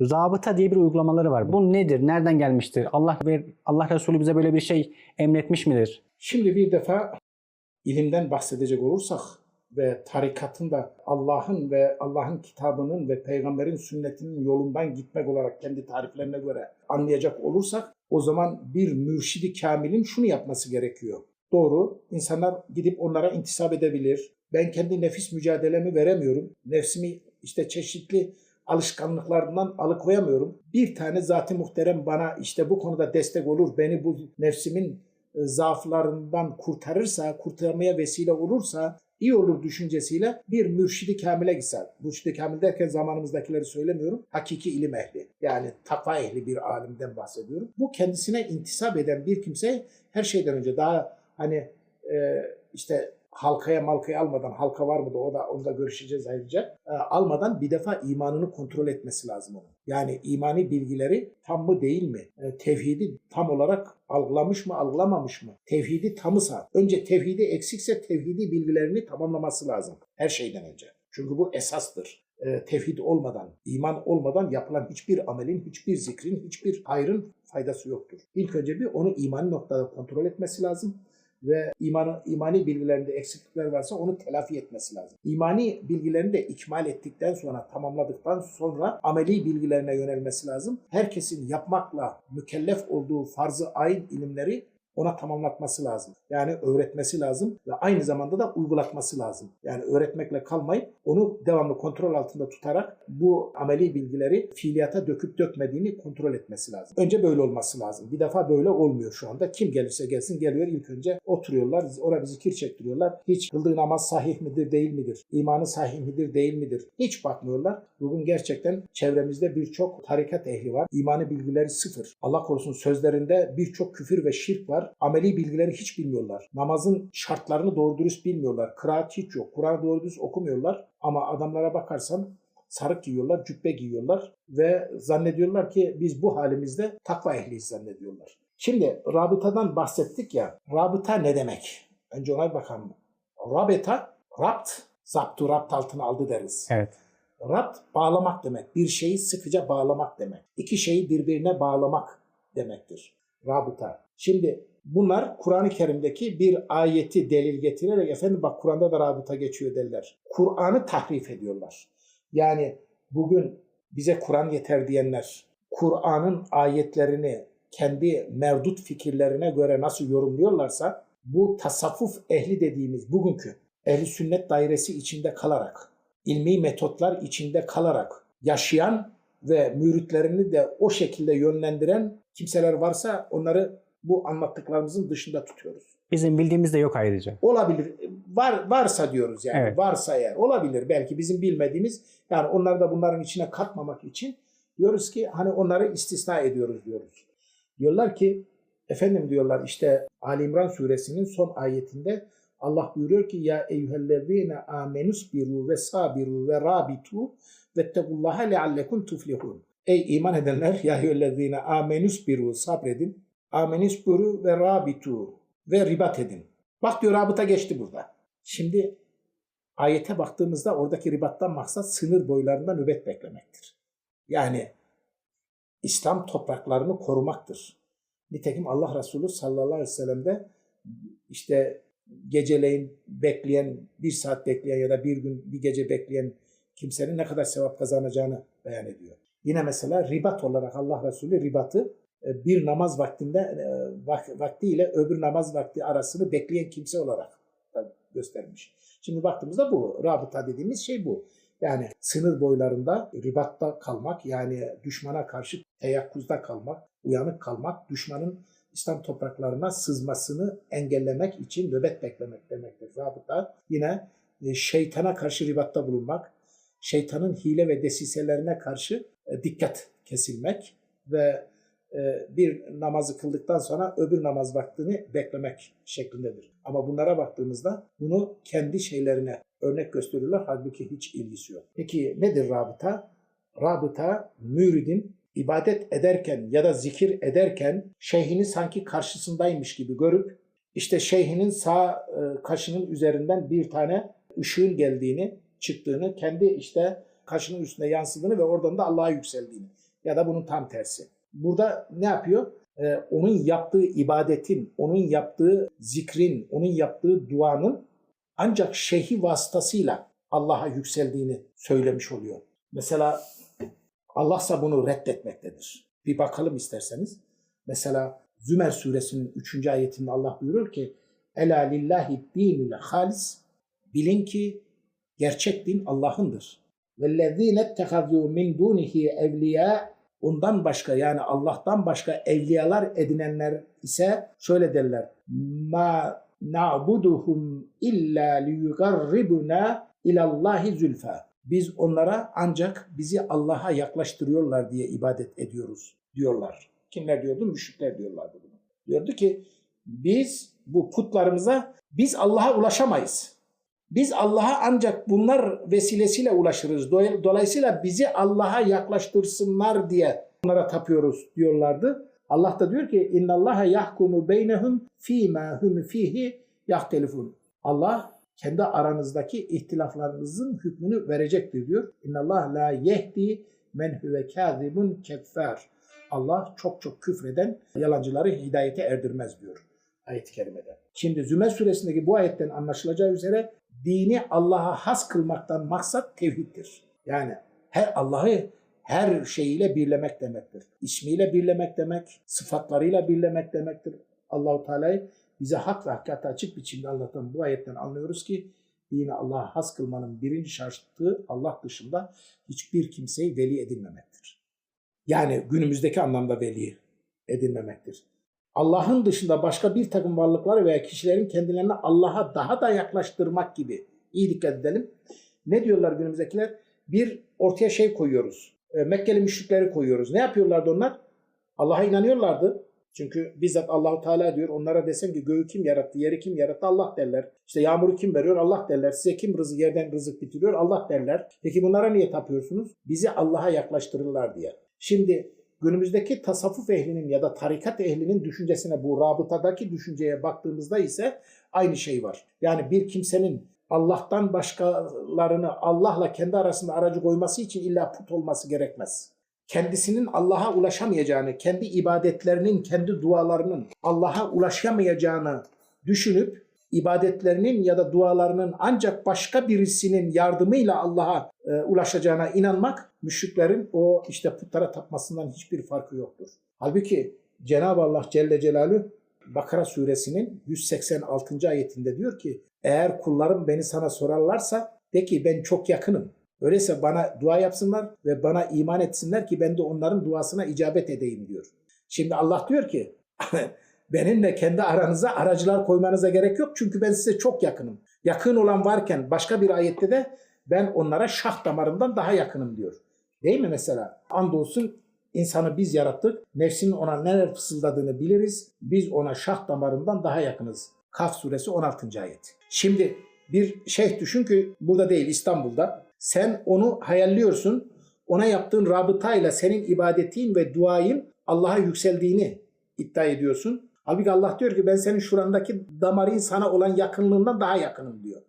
Rabıta diye bir uygulamaları var. Bu nedir? Nereden gelmiştir? Allah ve Allah Resulü bize böyle bir şey emretmiş midir? Şimdi bir defa ilimden bahsedecek olursak ve tarikatın da Allah'ın ve Allah'ın kitabının ve peygamberin sünnetinin yolundan gitmek olarak kendi tariflerine göre anlayacak olursak o zaman bir mürşidi kamilin şunu yapması gerekiyor. Doğru, insanlar gidip onlara intisap edebilir. Ben kendi nefis mücadelemi veremiyorum. Nefsimi işte çeşitli alışkanlıklarından alıkoyamıyorum. Bir tane zat-ı muhterem bana işte bu konuda destek olur, beni bu nefsimin e, zaaflarından kurtarırsa, kurtarmaya vesile olursa iyi olur düşüncesiyle bir mürşidi kamile gitse. Mürşidi kamil derken zamanımızdakileri söylemiyorum. Hakiki ilim ehli. Yani takva ehli bir alimden bahsediyorum. Bu kendisine intisap eden bir kimse her şeyden önce daha hani e, işte halkaya malkaya almadan, halka var mı da o da onu da görüşeceğiz ayrıca. E, almadan bir defa imanını kontrol etmesi lazım onun. Yani imani bilgileri tam mı değil mi? E, tevhidi tam olarak algılamış mı, algılamamış mı? Tevhidi tamısa, önce tevhidi eksikse tevhidi bilgilerini tamamlaması lazım. Her şeyden önce. Çünkü bu esastır. E, tevhid olmadan, iman olmadan yapılan hiçbir amelin, hiçbir zikrin, hiçbir hayrın faydası yoktur. İlk önce bir onu imani noktada kontrol etmesi lazım ve imanı, imani bilgilerinde eksiklikler varsa onu telafi etmesi lazım. İmani bilgilerini de ikmal ettikten sonra, tamamladıktan sonra ameli bilgilerine yönelmesi lazım. Herkesin yapmakla mükellef olduğu farz-ı ayn ilimleri ona tamamlatması lazım. Yani öğretmesi lazım ve aynı zamanda da uygulatması lazım. Yani öğretmekle kalmayıp onu devamlı kontrol altında tutarak bu ameli bilgileri fiiliyata döküp dökmediğini kontrol etmesi lazım. Önce böyle olması lazım. Bir defa böyle olmuyor şu anda. Kim gelirse gelsin geliyor ilk önce oturuyorlar. Ona bir zikir çektiriyorlar. Hiç kıldığı namaz sahih midir değil midir? İmanı sahih midir değil midir? Hiç bakmıyorlar. Bugün gerçekten çevremizde birçok tarikat ehli var. İmanı bilgileri sıfır. Allah korusun sözlerinde birçok küfür ve şirk var. Ameli bilgileri hiç bilmiyorlar. Namazın şartlarını doğru dürüst bilmiyorlar. Kıraat hiç yok. Kur'an'ı doğru dürüst okumuyorlar. Ama adamlara bakarsan sarık giyiyorlar, cübbe giyiyorlar ve zannediyorlar ki biz bu halimizde takva ehliyiz zannediyorlar. Şimdi rabıtadan bahsettik ya. Rabıta ne demek? Önce ona bir bakalım. Rabıta, rapt, zaptu rapt altına aldı deriz. Evet. Rapt bağlamak demek. Bir şeyi sıkıca bağlamak demek. İki şeyi birbirine bağlamak demektir. Rabıta. Şimdi bunlar Kur'an-ı Kerim'deki bir ayeti delil getirerek efendim bak Kur'an'da da rabıta geçiyor derler. Kur'an'ı tahrif ediyorlar. Yani bugün bize Kur'an yeter diyenler Kur'an'ın ayetlerini kendi merdut fikirlerine göre nasıl yorumluyorlarsa bu tasavvuf ehli dediğimiz bugünkü ehli sünnet dairesi içinde kalarak ilmi metotlar içinde kalarak yaşayan ve müritlerini de o şekilde yönlendiren kimseler varsa onları bu anlattıklarımızın dışında tutuyoruz. Bizim bildiğimiz de yok ayrıca. Olabilir. Var varsa diyoruz yani. Evet. Varsa eğer olabilir belki bizim bilmediğimiz yani onları da bunların içine katmamak için diyoruz ki hani onları istisna ediyoruz diyoruz. Diyorlar ki efendim diyorlar işte Ali İmran suresinin son ayetinde Allah buyuruyor ki ya eyyühellezine amenus biru ve sabiru ve rabitu vettegullaha leallekum tuflihun. Ey iman edenler ya eyyühellezine amenus biru sabredin. Amenus biru ve rabitu ve ribat edin. Bak diyor rabıta geçti burada. Şimdi ayete baktığımızda oradaki ribattan maksat sınır boylarında nöbet beklemektir. Yani İslam topraklarını korumaktır. Nitekim Allah Resulü sallallahu aleyhi ve sellem işte geceleyin bekleyen, bir saat bekleyen ya da bir gün bir gece bekleyen kimsenin ne kadar sevap kazanacağını beyan ediyor. Yine mesela ribat olarak Allah Resulü ribatı bir namaz vaktinde e, vak- vaktiyle öbür namaz vakti arasını bekleyen kimse olarak göstermiş. Şimdi baktığımızda bu rabıta dediğimiz şey bu. Yani sınır boylarında ribatta kalmak yani düşmana karşı teyakkuzda kalmak, uyanık kalmak, düşmanın İslam topraklarına sızmasını engellemek için nöbet beklemek demektir. Rabıta yine e, şeytana karşı ribatta bulunmak, şeytanın hile ve desiselerine karşı e, dikkat kesilmek ve e, bir namazı kıldıktan sonra öbür namaz vaktini beklemek şeklindedir. Ama bunlara baktığımızda bunu kendi şeylerine örnek gösteriyorlar halbuki hiç ilgisi yok. Peki nedir rabıta? Rabıta müridin ibadet ederken ya da zikir ederken şeyhini sanki karşısındaymış gibi görüp işte şeyhinin sağ e, kaşının üzerinden bir tane ışığın geldiğini, çıktığını, kendi işte kaşının üstüne yansıdığını ve oradan da Allah'a yükseldiğini. ya da bunun tam tersi. Burada ne yapıyor? Ee, onun yaptığı ibadetin, onun yaptığı zikrin, onun yaptığı duanın ancak şeyhi vasıtasıyla Allah'a yükseldiğini söylemiş oluyor. Mesela Allah ise bunu reddetmektedir. Bir bakalım isterseniz. Mesela Zümer suresinin 3. ayetinde Allah buyurur ki Ela lillahi dinul halis Bilin ki gerçek din Allah'ındır. وَالَّذ۪ينَ اتَّخَذُوا مِنْ دُونِهِ evliya Ondan başka yani Allah'tan başka evliyalar edinenler ise şöyle derler. Ma na'buduhum illa liyugarribuna ilallahi zülfa. Biz onlara ancak bizi Allah'a yaklaştırıyorlar diye ibadet ediyoruz diyorlar. Kimler diyordu? Müşrikler diyorlardı bunu. Diyordu ki biz bu putlarımıza biz Allah'a ulaşamayız. Biz Allah'a ancak bunlar vesilesiyle ulaşırız. Dolayısıyla bizi Allah'a yaklaştırsınlar diye onlara tapıyoruz diyorlardı. Allah da diyor ki inna Allaha yahkumu beynehum fîmâ hum fihi yahtelifun. Allah kendi aranızdaki ihtilaflarınızın hükmünü verecektir diyor. İnna Allah la yehdi men huve kâzibun keffâr. Allah çok çok küfreden yalancıları hidayete erdirmez diyor ayet-i kerimede. Şimdi Zümer suresindeki bu ayetten anlaşılacağı üzere dini Allah'a has kılmaktan maksat tevhiddir. Yani her Allah'ı her şeyiyle birlemek demektir. İsmiyle birlemek demek, sıfatlarıyla birlemek demektir. Allahu Teala'yı bize hak ve hakikati açık biçimde anlatan bu ayetten anlıyoruz ki dini Allah'a has kılmanın birinci şartı Allah dışında hiçbir kimseyi veli edinmemektir. Yani günümüzdeki anlamda veli edinmemektir. Allah'ın dışında başka bir takım varlıkları veya kişilerin kendilerini Allah'a daha da yaklaştırmak gibi. İyi dikkat edelim. Ne diyorlar günümüzdekiler? Bir ortaya şey koyuyoruz. E, Mekkeli müşrikleri koyuyoruz. Ne yapıyorlardı onlar? Allah'a inanıyorlardı. Çünkü bizzat Allahu Teala diyor onlara desem ki göğü kim yarattı, yeri kim yarattı Allah derler. İşte yağmuru kim veriyor Allah derler. Size kim rızık yerden rızık bitiriyor Allah derler. Peki bunlara niye tapıyorsunuz? Bizi Allah'a yaklaştırırlar diye. Şimdi günümüzdeki tasavvuf ehlinin ya da tarikat ehlinin düşüncesine bu rabıtadaki düşünceye baktığımızda ise aynı şey var. Yani bir kimsenin Allah'tan başkalarını Allah'la kendi arasında aracı koyması için illa put olması gerekmez. Kendisinin Allah'a ulaşamayacağını, kendi ibadetlerinin, kendi dualarının Allah'a ulaşamayacağını düşünüp ibadetlerinin ya da dualarının ancak başka birisinin yardımıyla Allah'a e, ulaşacağına inanmak müşriklerin o işte putlara tapmasından hiçbir farkı yoktur. Halbuki Cenab-ı Allah Celle Celaluhu Bakara suresinin 186. ayetinde diyor ki eğer kullarım beni sana sorarlarsa de ki ben çok yakınım. Öyleyse bana dua yapsınlar ve bana iman etsinler ki ben de onların duasına icabet edeyim diyor. Şimdi Allah diyor ki benimle kendi aranıza aracılar koymanıza gerek yok çünkü ben size çok yakınım. Yakın olan varken başka bir ayette de ben onlara şah damarından daha yakınım diyor. Değil mi mesela? Andolsun insanı biz yarattık. Nefsinin ona neler fısıldadığını biliriz. Biz ona şah damarından daha yakınız. Kaf suresi 16. ayet. Şimdi bir şey düşün ki burada değil İstanbul'da. Sen onu hayalliyorsun. Ona yaptığın rabıtayla senin ibadetin ve duayın Allah'a yükseldiğini iddia ediyorsun. Halbuki Allah diyor ki ben senin şurandaki damarın sana olan yakınlığından daha yakınım diyor.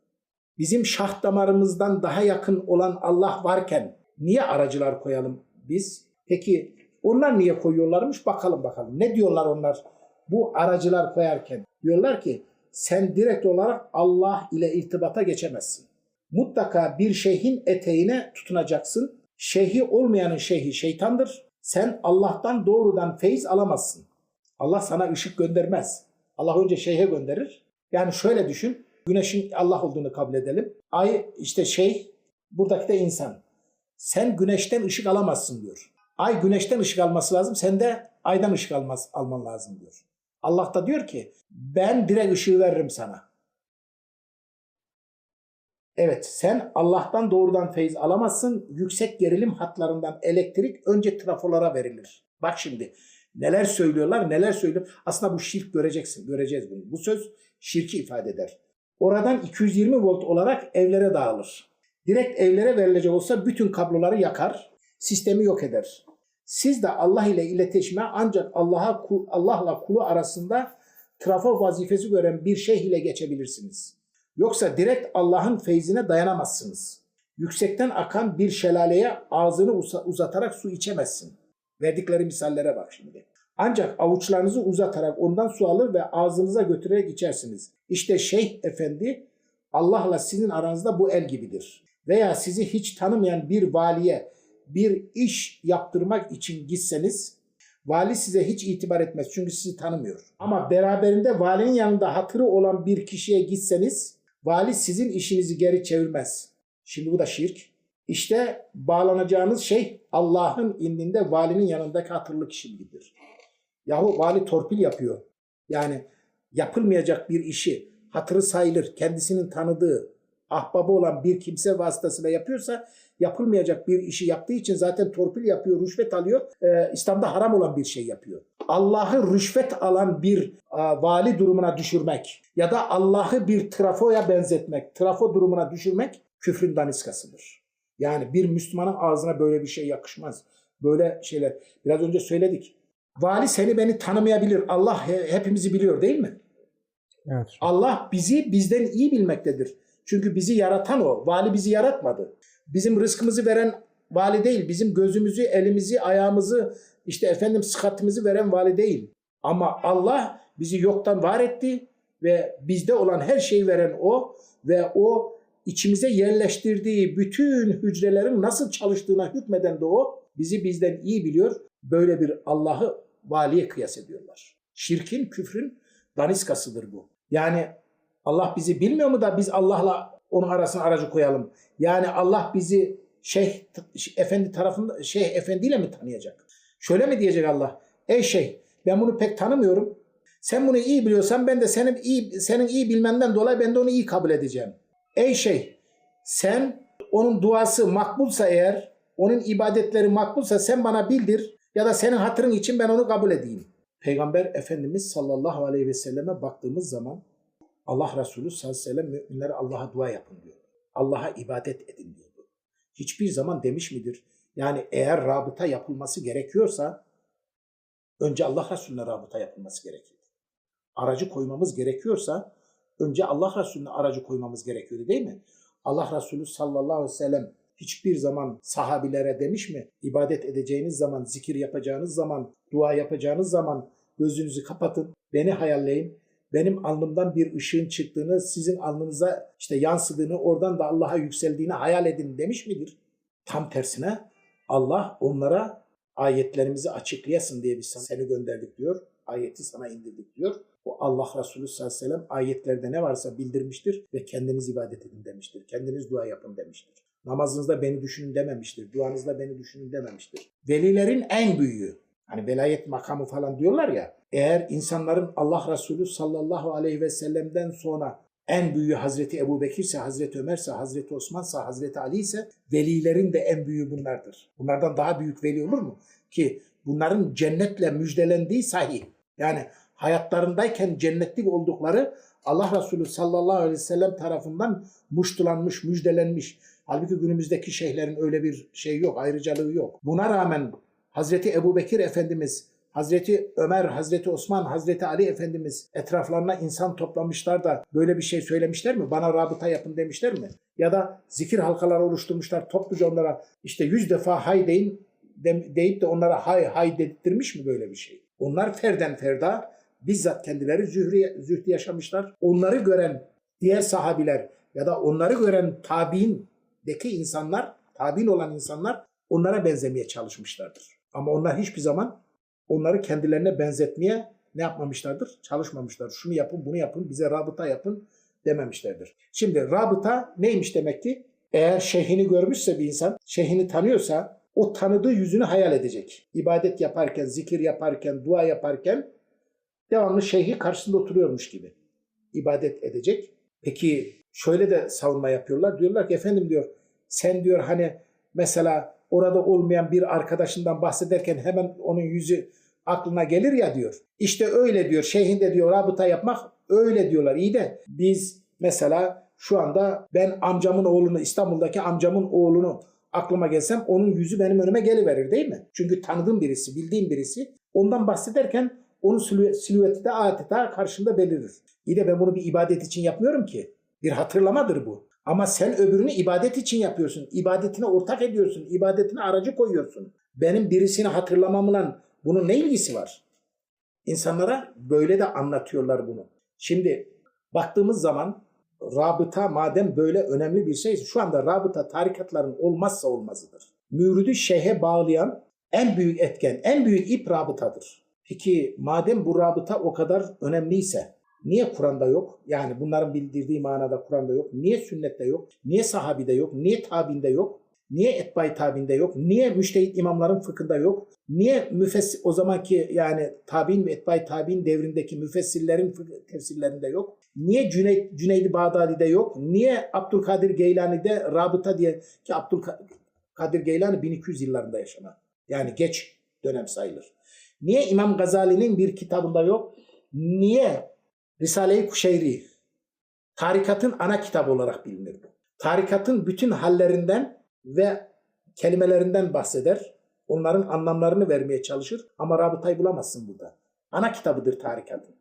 Bizim şah damarımızdan daha yakın olan Allah varken niye aracılar koyalım biz? Peki onlar niye koyuyorlarmış? Bakalım bakalım. Ne diyorlar onlar bu aracılar koyarken? Diyorlar ki sen direkt olarak Allah ile irtibata geçemezsin. Mutlaka bir şeyhin eteğine tutunacaksın. Şeyhi olmayanın şeyhi şeytandır. Sen Allah'tan doğrudan feyiz alamazsın. Allah sana ışık göndermez. Allah önce şeyhe gönderir. Yani şöyle düşün. Güneşin Allah olduğunu kabul edelim. Ay işte şey, buradaki de insan. Sen güneşten ışık alamazsın diyor. Ay güneşten ışık alması lazım. Sen de aydan ışık almaz, alman lazım diyor. Allah da diyor ki ben direkt ışığı veririm sana. Evet sen Allah'tan doğrudan feyiz alamazsın. Yüksek gerilim hatlarından elektrik önce trafolara verilir. Bak şimdi neler söylüyorlar neler söylüyor. Aslında bu şirk göreceksin. Göreceğiz bunu. Bu söz şirki ifade eder. Oradan 220 volt olarak evlere dağılır. Direkt evlere verilecek olsa bütün kabloları yakar. Sistemi yok eder. Siz de Allah ile iletişime ancak Allah'a Allah'la kulu arasında trafo vazifesi gören bir şey ile geçebilirsiniz. Yoksa direkt Allah'ın feyzine dayanamazsınız. Yüksekten akan bir şelaleye ağzını uzatarak su içemezsin. Verdikleri misallere bak şimdi. Ancak avuçlarınızı uzatarak ondan su alır ve ağzınıza götürerek içersiniz. İşte Şeyh Efendi Allah'la sizin aranızda bu el gibidir. Veya sizi hiç tanımayan bir valiye bir iş yaptırmak için gitseniz vali size hiç itibar etmez çünkü sizi tanımıyor. Ama beraberinde valinin yanında hatırı olan bir kişiye gitseniz vali sizin işinizi geri çevirmez. Şimdi bu da şirk. İşte bağlanacağınız şey Allah'ın indinde valinin yanındaki hatırlı kişi. Yahu vali torpil yapıyor. Yani yapılmayacak bir işi hatırı sayılır, kendisinin tanıdığı, ahbabı olan bir kimse vasıtasıyla yapıyorsa yapılmayacak bir işi yaptığı için zaten torpil yapıyor, rüşvet alıyor. Ee, İslam'da haram olan bir şey yapıyor. Allah'ı rüşvet alan bir a, vali durumuna düşürmek ya da Allah'ı bir trafoya benzetmek, trafo durumuna düşürmek küfrün daniskasıdır. Yani bir Müslümanın ağzına böyle bir şey yakışmaz. Böyle şeyler. Biraz önce söyledik. Vali seni beni tanımayabilir. Allah he- hepimizi biliyor değil mi? Evet. Allah bizi bizden iyi bilmektedir. Çünkü bizi yaratan o. Vali bizi yaratmadı. Bizim rızkımızı veren vali değil. Bizim gözümüzü, elimizi, ayağımızı, işte efendim sıhhatimizi veren vali değil. Ama Allah bizi yoktan var etti ve bizde olan her şeyi veren o ve o içimize yerleştirdiği bütün hücrelerin nasıl çalıştığına hükmeden de o bizi bizden iyi biliyor. Böyle bir Allah'ı valiye kıyas ediyorlar. Şirkin, küfrün daniskasıdır bu. Yani Allah bizi bilmiyor mu da biz Allah'la onun arasına aracı koyalım. Yani Allah bizi şeyh efendi tarafında şeyh efendiyle mi tanıyacak? Şöyle mi diyecek Allah? Ey şeyh ben bunu pek tanımıyorum. Sen bunu iyi biliyorsan ben de senin iyi senin iyi bilmenden dolayı ben de onu iyi kabul edeceğim. Ey şeyh sen onun duası makbulsa eğer onun ibadetleri makbulsa sen bana bildir ya da senin hatırın için ben onu kabul edeyim. Peygamber Efendimiz sallallahu aleyhi ve selleme baktığımız zaman Allah Resulü sallallahu aleyhi ve sellem müminlere Allah'a dua yapın diyor. Allah'a ibadet edin diyordu. Hiçbir zaman demiş midir? Yani eğer rabıta yapılması gerekiyorsa önce Allah Resulüne rabıta yapılması gerekir. Aracı koymamız gerekiyorsa önce Allah Resulüne aracı koymamız gerekiyordu değil mi? Allah Resulü sallallahu aleyhi ve sellem hiçbir zaman sahabilere demiş mi? İbadet edeceğiniz zaman, zikir yapacağınız zaman, dua yapacağınız zaman gözünüzü kapatın, beni hayalleyin. Benim alnımdan bir ışığın çıktığını, sizin alnınıza işte yansıdığını, oradan da Allah'a yükseldiğini hayal edin demiş midir? Tam tersine Allah onlara ayetlerimizi açıklayasın diye biz seni gönderdik diyor. Ayeti sana indirdik diyor. O Allah Resulü sallallahu aleyhi ve sellem ayetlerde ne varsa bildirmiştir ve kendiniz ibadet edin demiştir. Kendiniz dua yapın demiştir. Namazınızda beni düşünün dememiştir. Duanızda beni düşünün dememiştir. Velilerin en büyüğü. Hani velayet makamı falan diyorlar ya. Eğer insanların Allah Resulü sallallahu aleyhi ve sellem'den sonra en büyüğü Hazreti Ebu Bekirse, Hazreti Ömerse, Hazreti Osmansa, Hazreti Ali ise velilerin de en büyüğü bunlardır. Bunlardan daha büyük veli olur mu? Ki bunların cennetle müjdelendiği sahih. Yani hayatlarındayken cennetlik oldukları Allah Resulü sallallahu aleyhi ve sellem tarafından muştulanmış, müjdelenmiş. Halbuki günümüzdeki şeyhlerin öyle bir şey yok, ayrıcalığı yok. Buna rağmen Hazreti Ebu Bekir Efendimiz, Hazreti Ömer, Hazreti Osman, Hazreti Ali Efendimiz etraflarına insan toplamışlar da böyle bir şey söylemişler mi? Bana rabıta yapın demişler mi? Ya da zikir halkaları oluşturmuşlar topluca onlara işte yüz defa hay deyin de- deyip de onlara hay hay dedirtmiş mi böyle bir şey? Onlar ferden ferda bizzat kendileri zühri, zühdü yaşamışlar. Onları gören diğer sahabiler ya da onları gören tabiindeki insanlar, tabiin olan insanlar onlara benzemeye çalışmışlardır. Ama onlar hiçbir zaman onları kendilerine benzetmeye ne yapmamışlardır? Çalışmamışlar. Şunu yapın, bunu yapın, bize rabıta yapın dememişlerdir. Şimdi rabıta neymiş demek ki? Eğer şeyhini görmüşse bir insan, şeyhini tanıyorsa o tanıdığı yüzünü hayal edecek. İbadet yaparken, zikir yaparken, dua yaparken devamlı şeyhi karşısında oturuyormuş gibi ibadet edecek. Peki şöyle de savunma yapıyorlar. Diyorlar ki efendim diyor sen diyor hani mesela orada olmayan bir arkadaşından bahsederken hemen onun yüzü aklına gelir ya diyor. İşte öyle diyor. Şeyhin de diyor rabıta yapmak öyle diyorlar. İyi de biz mesela şu anda ben amcamın oğlunu İstanbul'daki amcamın oğlunu aklıma gelsem onun yüzü benim önüme geliverir değil mi? Çünkü tanıdığım birisi, bildiğim birisi. Ondan bahsederken onun silüe- silüeti de adeta karşımda belirir. İyi de ben bunu bir ibadet için yapmıyorum ki. Bir hatırlamadır bu. Ama sen öbürünü ibadet için yapıyorsun. İbadetine ortak ediyorsun. İbadetine aracı koyuyorsun. Benim birisini hatırlamamla bunun ne ilgisi var? İnsanlara böyle de anlatıyorlar bunu. Şimdi baktığımız zaman rabıta madem böyle önemli bir şey, şu anda rabıta tarikatların olmazsa olmazıdır. Müridi şeyhe bağlayan en büyük etken, en büyük ip rabıtadır. Peki madem bu rabıta o kadar önemliyse niye Kur'an'da yok? Yani bunların bildirdiği manada Kur'an'da yok. Niye sünnette yok? Niye sahabide yok? Niye tabinde yok? Niye etbay tabinde yok? Niye müştehit imamların fıkhında yok? Niye müfessir o zamanki yani tabi'in ve etbay tabi'in devrindeki müfessirlerin tefsirlerinde yok? Niye Cüneyd, Cüneydi Bağdadi'de yok? Niye Abdülkadir Geylani'de rabıta diye ki Abdülkadir Geylani 1200 yıllarında yaşanan. Yani geç dönem sayılır. Niye İmam Gazali'nin bir kitabında yok? Niye Risale-i Kuşeyri tarikatın ana kitabı olarak bilinir bu. Tarikatın bütün hallerinden ve kelimelerinden bahseder. Onların anlamlarını vermeye çalışır ama rabıtayı bulamazsın burada. Ana kitabıdır tarikatın.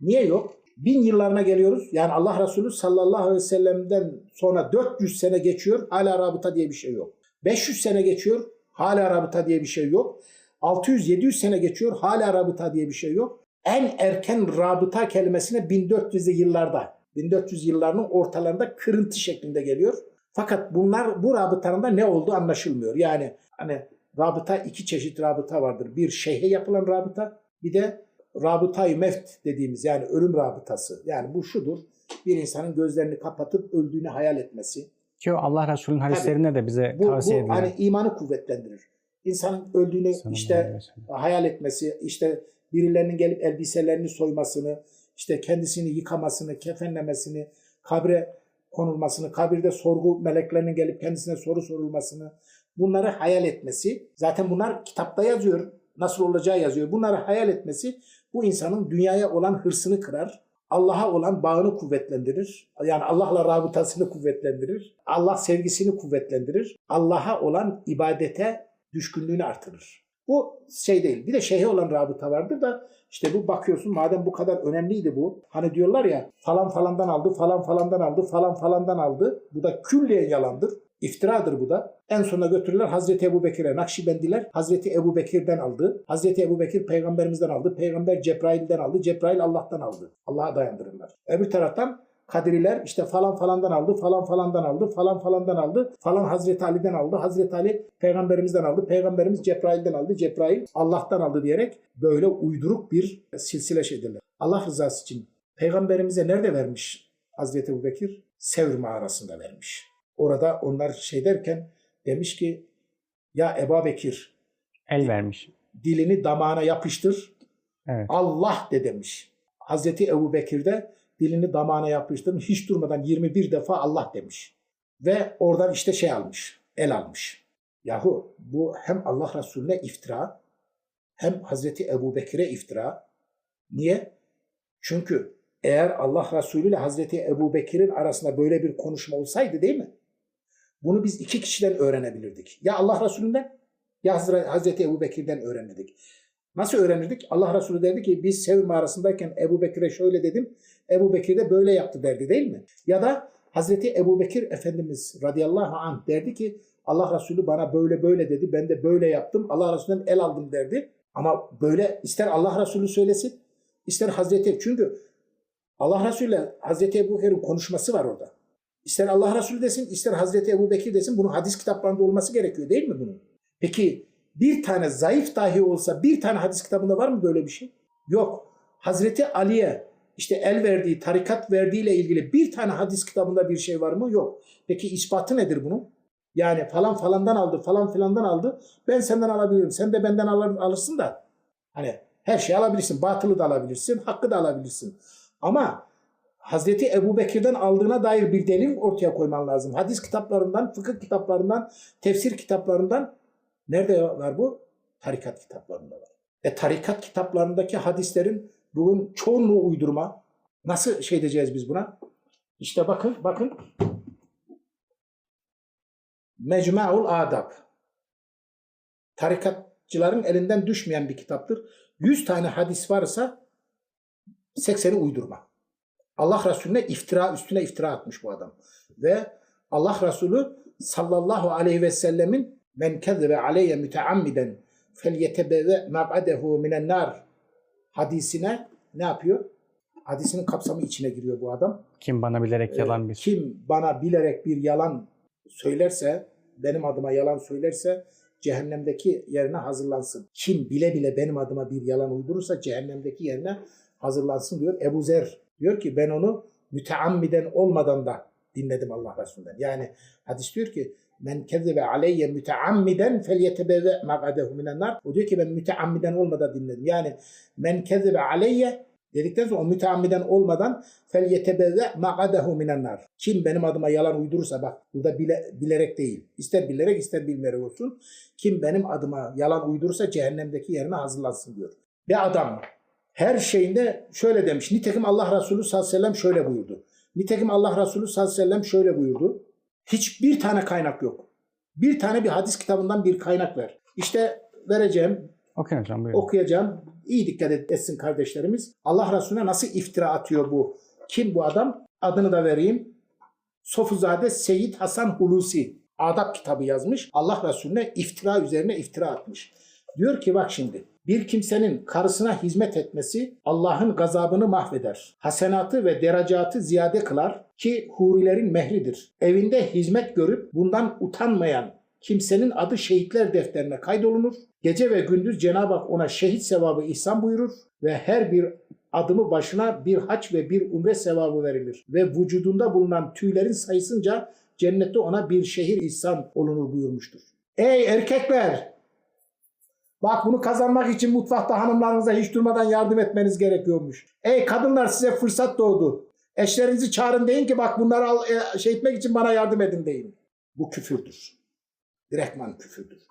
Niye yok? Bin yıllarına geliyoruz. Yani Allah Resulü sallallahu aleyhi ve sellem'den sonra 400 sene geçiyor. Hala rabıta diye bir şey yok. 500 sene geçiyor. Hala rabıta diye bir şey yok. 600-700 sene geçiyor. Hala rabıta diye bir şey yok. En erken rabıta kelimesine 1400'lü yıllarda, 1400 yıllarının ortalarında kırıntı şeklinde geliyor. Fakat bunlar bu rabıtanın da ne olduğu anlaşılmıyor. Yani hani rabıta iki çeşit rabıta vardır. Bir şeyhe yapılan rabıta, bir de rabıtayı meft dediğimiz yani ölüm rabıtası. Yani bu şudur. Bir insanın gözlerini kapatıp öldüğünü hayal etmesi. Ki Allah Resulü'nün hadislerinde de bize Bu, tavsiye bu edilen. hani imanı kuvvetlendirir. İnsanın öldüğünü Sallallahu işte hayal etmesi, işte birilerinin gelip elbiselerini soymasını, işte kendisini yıkamasını, kefenlemesini, kabre konulmasını, kabirde sorgu meleklerinin gelip kendisine soru sorulmasını, bunları hayal etmesi, zaten bunlar kitapta yazıyor, nasıl olacağı yazıyor. Bunları hayal etmesi bu insanın dünyaya olan hırsını kırar, Allah'a olan bağını kuvvetlendirir. Yani Allah'la rabıtasını kuvvetlendirir. Allah sevgisini kuvvetlendirir. Allah'a olan ibadete düşkünlüğünü artırır. Bu şey değil. Bir de şeyhe olan rabıta vardır da işte bu bakıyorsun madem bu kadar önemliydi bu. Hani diyorlar ya falan falandan aldı, falan falandan aldı, falan falandan aldı. Bu da külliyen yalandır. İftiradır bu da. En sona götürürler Hazreti Ebu Bekir'e. Nakşibendiler Hazreti Ebu Bekir'den aldı. Hazreti Ebu Bekir peygamberimizden aldı. Peygamber Cebrail'den aldı. Cebrail Allah'tan aldı. Allah'a dayandırırlar. Öbür taraftan Kadiriler işte falan falandan aldı, falan falandan aldı, falan falandan aldı, falan Hazreti Ali'den aldı, Hazreti Ali peygamberimizden aldı, peygamberimiz Cebrail'den aldı, Cebrail Allah'tan aldı diyerek böyle uyduruk bir silsile şeydirler. Allah rızası için peygamberimize nerede vermiş Hazreti Ebu Bekir? Sevr mağarasında vermiş. Orada onlar şey derken demiş ki ya Ebu Bekir El vermiş. dilini damağına yapıştır Evet. Allah de demiş. Hazreti Ebu Bekir de dilini damağına yapıştırmış. Hiç durmadan 21 defa Allah demiş. Ve oradan işte şey almış. El almış. Yahu bu hem Allah Resulüne iftira hem Hazreti Ebu Bekir'e iftira. Niye? Çünkü eğer Allah Resulü ile Hazreti Ebu Bekir'in arasında böyle bir konuşma olsaydı değil mi? Bunu biz iki kişiden öğrenebilirdik. Ya Allah Resulü'nden ya Hazre- Hazreti Ebu Bekir'den öğrenirdik. Nasıl öğrenirdik? Allah Resulü derdi ki biz Sevr mağarasındayken Ebu Bekir'e şöyle dedim. Ebu Bekir de böyle yaptı derdi değil mi? Ya da Hazreti Ebu Bekir Efendimiz radıyallahu anh derdi ki Allah Resulü bana böyle böyle dedi. Ben de böyle yaptım. Allah Resulü'nden el aldım derdi. Ama böyle ister Allah Resulü söylesin ister Hazreti çünkü Allah Resulü ile Hazreti Ebu Bekir'in konuşması var orada. İster Allah Resulü desin, ister Hazreti Ebu Bekir desin. Bunun hadis kitaplarında olması gerekiyor değil mi bunun? Peki bir tane zayıf dahi olsa bir tane hadis kitabında var mı böyle bir şey? Yok. Hazreti Ali'ye işte el verdiği, tarikat verdiğiyle ilgili bir tane hadis kitabında bir şey var mı? Yok. Peki ispatı nedir bunun? Yani falan falandan aldı, falan filandan aldı. Ben senden alabilirim. Sen de benden alır, alırsın da. Hani her şeyi alabilirsin. Batılı da alabilirsin, hakkı da alabilirsin. Ama Hazreti Ebu Bekir'den aldığına dair bir delil ortaya koyman lazım. Hadis kitaplarından, fıkıh kitaplarından, tefsir kitaplarından nerede var bu? Tarikat kitaplarında var. E tarikat kitaplarındaki hadislerin bugün çoğunluğu uydurma. Nasıl şey diyeceğiz biz buna? İşte bakın, bakın. Mecmuaul Adab. Tarikatçıların elinden düşmeyen bir kitaptır. 100 tane hadis varsa 80'i uydurma. Allah Resulüne iftira üstüne iftira atmış bu adam. Ve Allah Resulü sallallahu aleyhi ve sellemin Men kezzebe aleyye müteammiden felyetebeve mab'adehu minen nar hadisine ne yapıyor? Hadisinin kapsamı içine giriyor bu adam. Kim bana bilerek yalan bir. Kim bana bilerek bir yalan söylerse, benim adıma yalan söylerse cehennemdeki yerine hazırlansın. Kim bile bile benim adıma bir yalan uydurursa cehennemdeki yerine hazırlansın diyor. Ebu Zer diyor ki ben onu müteammiden olmadan da dinledim Allah Resulü'nden. Yani hadis diyor ki men kezzebe aleyye müteammiden felyetebeve maqadehu minen nar. O diyor ki ben müteammiden olmadan dinledim. Yani men kezzebe aleyye dedikten sonra o müteammiden olmadan felyetebeve maqadehu minen nar. Kim benim adıma yalan uydurursa bak burada bile, bilerek değil. İster bilerek ister bilmeyerek olsun. Kim benim adıma yalan uydurursa cehennemdeki yerine hazırlansın diyor. Bir adam her şeyinde şöyle demiş. Nitekim Allah Resulü sallallahu aleyhi ve sellem şöyle buyurdu. Nitekim Allah Resulü sallallahu aleyhi ve sellem şöyle buyurdu. Hiçbir tane kaynak yok. Bir tane bir hadis kitabından bir kaynak ver. İşte vereceğim, hocam buyurun. okuyacağım. İyi dikkat et- etsin kardeşlerimiz. Allah Resulüne nasıl iftira atıyor bu? Kim bu adam? Adını da vereyim. Sofuzade Seyyid Hasan Hulusi. Adap kitabı yazmış. Allah Resulüne iftira üzerine iftira atmış. Diyor ki bak şimdi. Bir kimsenin karısına hizmet etmesi Allah'ın gazabını mahveder. Hasenatı ve derecatı ziyade kılar ki hurilerin mehridir. Evinde hizmet görüp bundan utanmayan kimsenin adı şehitler defterine kaydolunur. Gece ve gündüz Cenab-ı Hak ona şehit sevabı ihsan buyurur ve her bir adımı başına bir haç ve bir umre sevabı verilir. Ve vücudunda bulunan tüylerin sayısınca cennette ona bir şehir ihsan olunur buyurmuştur. Ey erkekler! Bak bunu kazanmak için mutfakta hanımlarınıza hiç durmadan yardım etmeniz gerekiyormuş. Ey kadınlar size fırsat doğdu. Eşlerinizi çağırın deyin ki bak bunları al, e, şey etmek için bana yardım edin deyin. Bu küfürdür. Direktman küfürdür.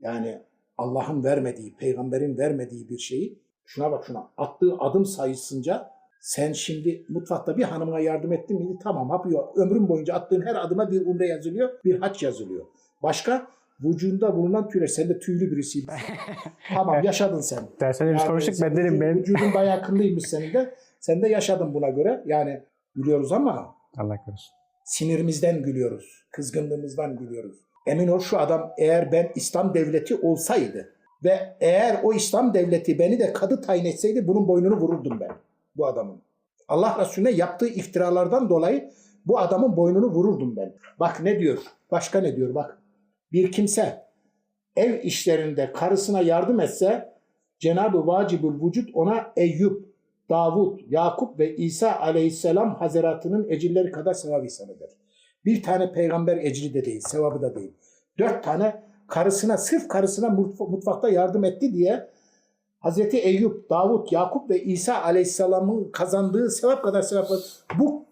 Yani Allah'ın vermediği, peygamberin vermediği bir şeyi şuna bak şuna attığı adım sayısınca sen şimdi mutfakta bir hanımına yardım ettin miydi? Tamam yapıyor. Ömrün boyunca attığın her adıma bir umre yazılıyor, bir haç yazılıyor. Başka? Vücudunda bulunan tüyler. Sen de tüylü birisiydin. tamam yaşadın sen. Dersene biz Yani konuştuk sen- ben dedim ben. Vücudun bayağı akıllıymış senin de. Sen de yaşadın buna göre. Yani gülüyoruz ama Allah korusun. sinirimizden gülüyoruz. Kızgınlığımızdan gülüyoruz. Emin ol şu adam eğer ben İslam devleti olsaydı ve eğer o İslam devleti beni de kadı tayin etseydi bunun boynunu vururdum ben bu adamın. Allah Resulüne yaptığı iftiralardan dolayı bu adamın boynunu vururdum ben. Bak ne diyor? Başka ne diyor? Bak. Bir kimse ev işlerinde karısına yardım etse Cenab-ı Vacibül Vücut ona Eyüp, Davud, Yakup ve İsa aleyhisselam hazaratının ecilleri kadar sevap ihsan eder. Bir tane peygamber ecri de değil, sevabı da değil. Dört tane karısına, sırf karısına mutf- mutfakta yardım etti diye Hazreti Eyüp, Davud, Yakup ve İsa aleyhisselamın kazandığı sevap kadar sevap var. Bu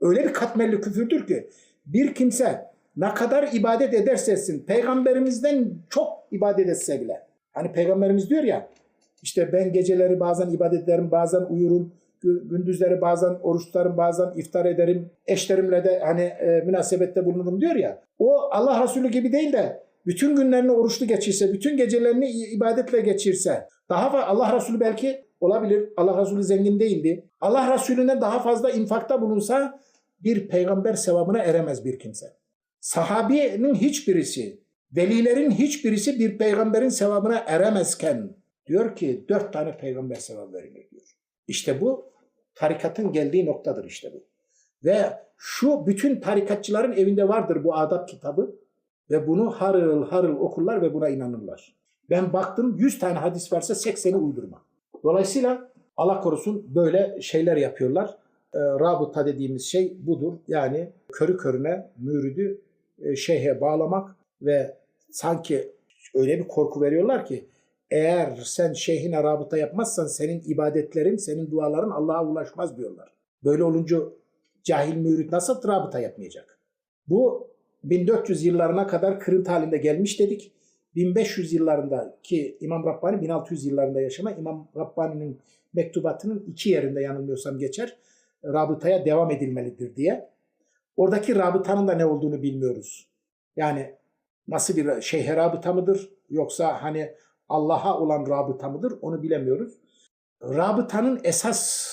öyle bir katmerli küfürdür ki bir kimse ne kadar ibadet ederse etsin, peygamberimizden çok ibadet etse bile. Hani peygamberimiz diyor ya, işte ben geceleri bazen ibadet ederim, bazen uyurum, gü- gündüzleri bazen oruç tutarım, bazen iftar ederim, eşlerimle de hani e, münasebette bulunurum diyor ya. O Allah Resulü gibi değil de bütün günlerini oruçlu geçirse, bütün gecelerini ibadetle geçirse, daha fa- Allah Resulü belki olabilir, Allah Resulü zengin değildi. Allah Resulüne daha fazla infakta bulunsa bir peygamber sevabına eremez bir kimse. Sahabinin hiçbirisi, velilerin hiçbirisi bir peygamberin sevabına eremezken diyor ki dört tane peygamber sevabı verilir diyor. İşte bu tarikatın geldiği noktadır işte bu. Ve şu bütün tarikatçıların evinde vardır bu adab kitabı ve bunu harıl harıl okurlar ve buna inanırlar. Ben baktım 100 tane hadis varsa 80'i uydurma. Dolayısıyla Allah korusun böyle şeyler yapıyorlar. E, rabıta dediğimiz şey budur. Yani körü körüne müridi e, şeyhe bağlamak ve sanki öyle bir korku veriyorlar ki eğer sen şeyhine rabıta yapmazsan senin ibadetlerin, senin duaların Allah'a ulaşmaz diyorlar. Böyle olunca cahil mürit nasıl rabıta yapmayacak? Bu 1400 yıllarına kadar kırıntı halinde gelmiş dedik. 1500 yıllarında ki İmam Rabbani 1600 yıllarında yaşama İmam Rabbani'nin mektubatının iki yerinde yanılmıyorsam geçer. Rabıtaya devam edilmelidir diye. Oradaki rabıtanın da ne olduğunu bilmiyoruz. Yani nasıl bir şeyhe rabıta mıdır yoksa hani Allah'a olan rabıta mıdır onu bilemiyoruz. Rabıtanın esas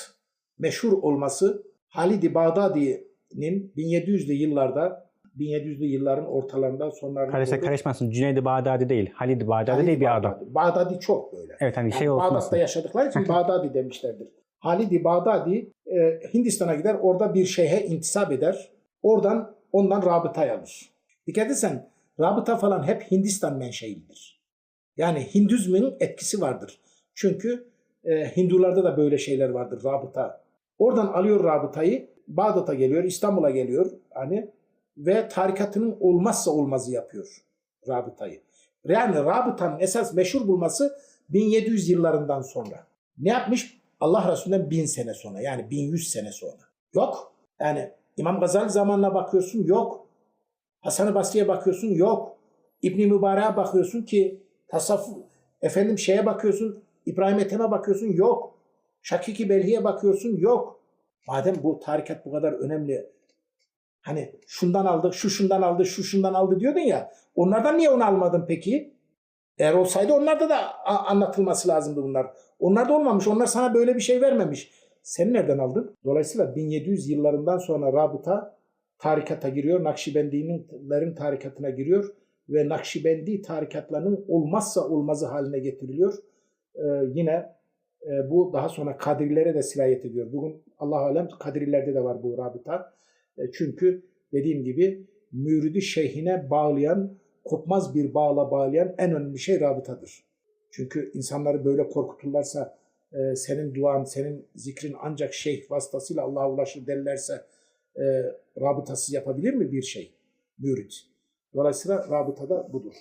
meşhur olması Halid-i Bağdadi'nin 1700'lü yıllarda 1700'lü yılların ortalarında sonlarında Kardeşler doğru. karışmasın. Cüneyd-i Bağdadi değil. Halid-i Bağdadi Halid değil bir adam. Bağdadi. Bağdadi çok böyle. Evet hani şey Yani olsun. Bağdat'ta yaşadıkları için Bağdadi demişlerdir. Halid-i Bağdadi e, Hindistan'a gider, orada bir şeyhe intisap eder. Oradan ondan rabıta alır. Dikkat etsen rabıta falan hep Hindistan menşeilidir. Yani Hindüzmün etkisi vardır. Çünkü e, Hindularda da böyle şeyler vardır rabıta. Oradan alıyor rabıtayı, Bağdat'a geliyor, İstanbul'a geliyor hani ve tarikatının olmazsa olmazı yapıyor rabıtayı. Yani rabıtanın esas meşhur bulması 1700 yıllarından sonra. Ne yapmış? Allah Resulü'nden bin sene sonra yani 1100 sene sonra. Yok. Yani İmam Gazali zamanına bakıyorsun yok. Hasan-ı Basri'ye bakıyorsun yok. İbni Mübarek'e bakıyorsun ki tasavvuf efendim şeye bakıyorsun İbrahim Ethem'e bakıyorsun yok. Şakiki Belhi'ye bakıyorsun yok. Madem bu tarikat bu kadar önemli hani şundan aldı, şu şundan aldı, şu şundan aldı diyordun ya. Onlardan niye onu almadın peki? Eğer olsaydı onlarda da anlatılması lazımdı bunlar. Onlar da olmamış. Onlar sana böyle bir şey vermemiş. Sen nereden aldın? Dolayısıyla 1700 yıllarından sonra rabıta tarikata giriyor. Nakşibendilerin tarikatına giriyor ve Nakşibendi tarikatlarının olmazsa olmazı haline getiriliyor. Ee, yine e, bu daha sonra Kadrilere de sirayet ediyor. Bugün Allah alem Kadrilerde de var bu rabıta. E, çünkü dediğim gibi müridi şeyhine bağlayan, kopmaz bir bağla bağlayan en önemli şey rabıtadır. Çünkü insanları böyle korkuturlarsa, e, senin duan, senin zikrin ancak şeyh vasıtasıyla Allah'a ulaşır derlerse e, rabıtasız yapabilir mi bir şey? Mürit. Dolayısıyla rabıta da budur.